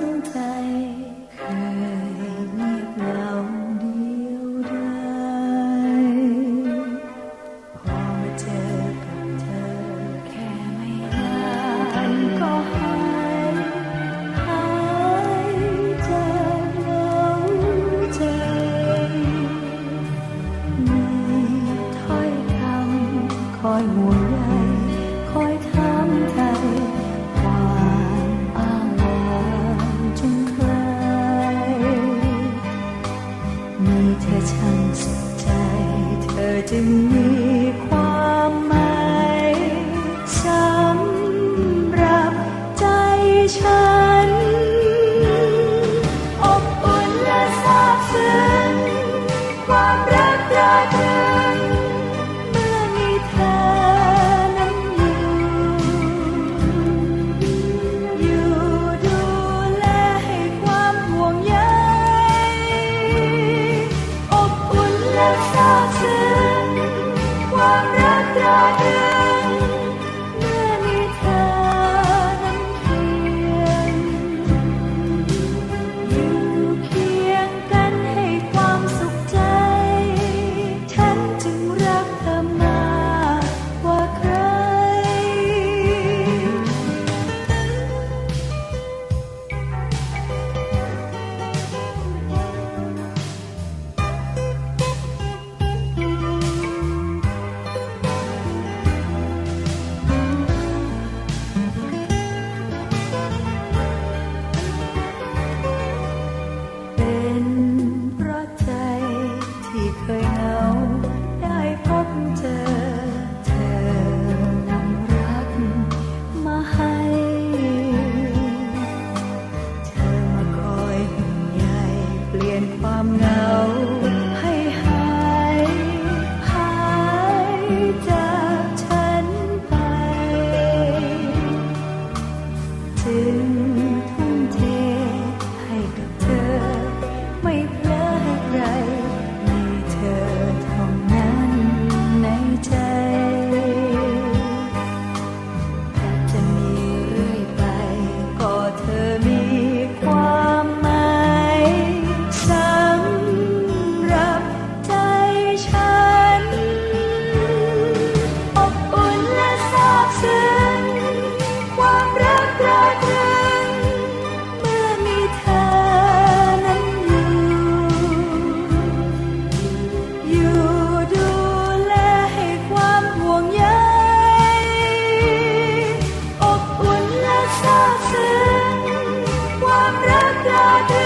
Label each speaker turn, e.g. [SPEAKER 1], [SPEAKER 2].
[SPEAKER 1] เคยเงีเหาเดียวดาพอมาเจอกับเธอแค่ไม่นานก็หายหายจากเหาใจมีถ้อคำคอยห่วงใย เเคยเหงา ได้พบเจอ เธอนำรักมาให้ เธอมาคอยห่วงใยเปลี่ยนความเหงา ให้หายหายจากฉันไป ถึง the vida.